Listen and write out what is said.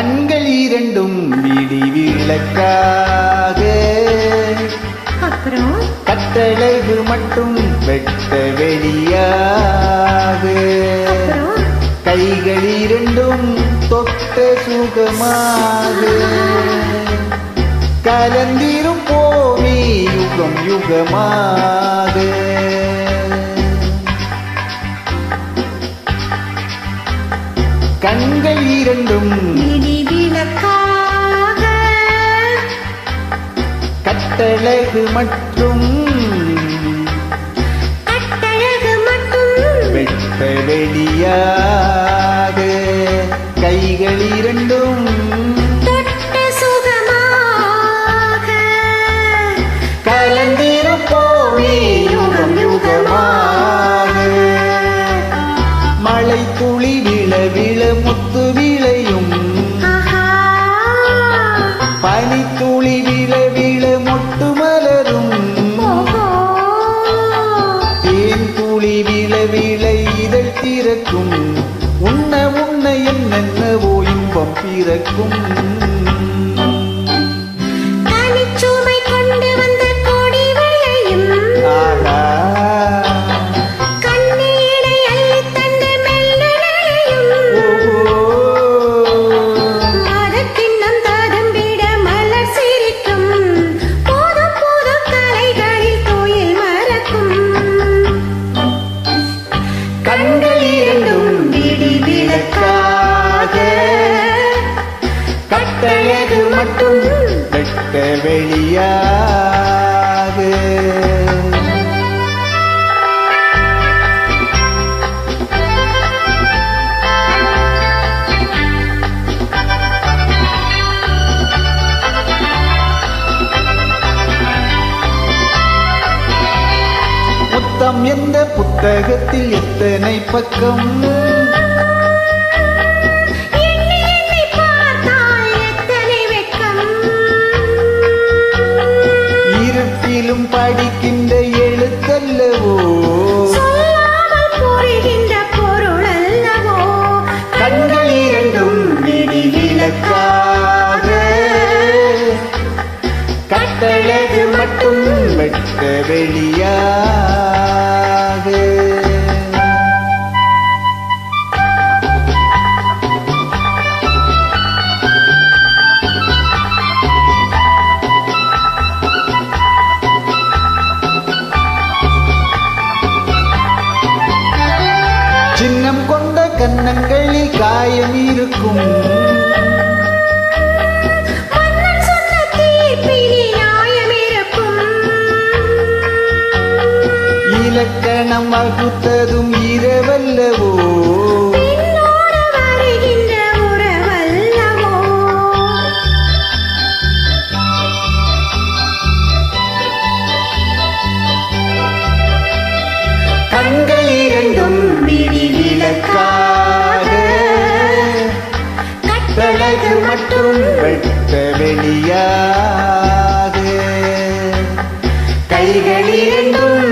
கண்கள் இரண்டும் விடி விளக்காக. அப்புறம்? கட்டழகு மட்டும் வெட்ட வெளியாக. கைகள் இரண்டும் தொட்ட சுகமாக. கலந்திரும் போமே யுகம் யுகமாக. கண்கள் இரண்டும் கட்டழகு மட்டும். வெட்ட வெளியாக கைகள் இரண்டும். கலந்திருப்போமே யுகம் யுகமாக. மழை துளி நிலவிலை இதழ் திறக்கும். உன்ன உண்ண என்னென்னவோ இன்பம் பிறக்கும். கட்டழகு மட்டும் வெட்ட வெளியாது. புத்தம் எந்த புத்தகத்தில் எத்தனை பக்கம்? படிக்கின்ற எழுத்தல்லவோ? புரிகின்ற பொருள் அல்லவோ கண்கள் இரண்டும் விடி விளக்காக கட்டழகு மட்டும் வெட்ட வெளியாக கன்னங்களில் காயம் இருக்கும். இலக்கணம் வகுத்ததும் இரவல்லவோ? கண்கள் இரண்டும் விடி விளக்காக கட்டழகு மட்டும் வெட்ட வெளியாக கைகள் இரண்டும்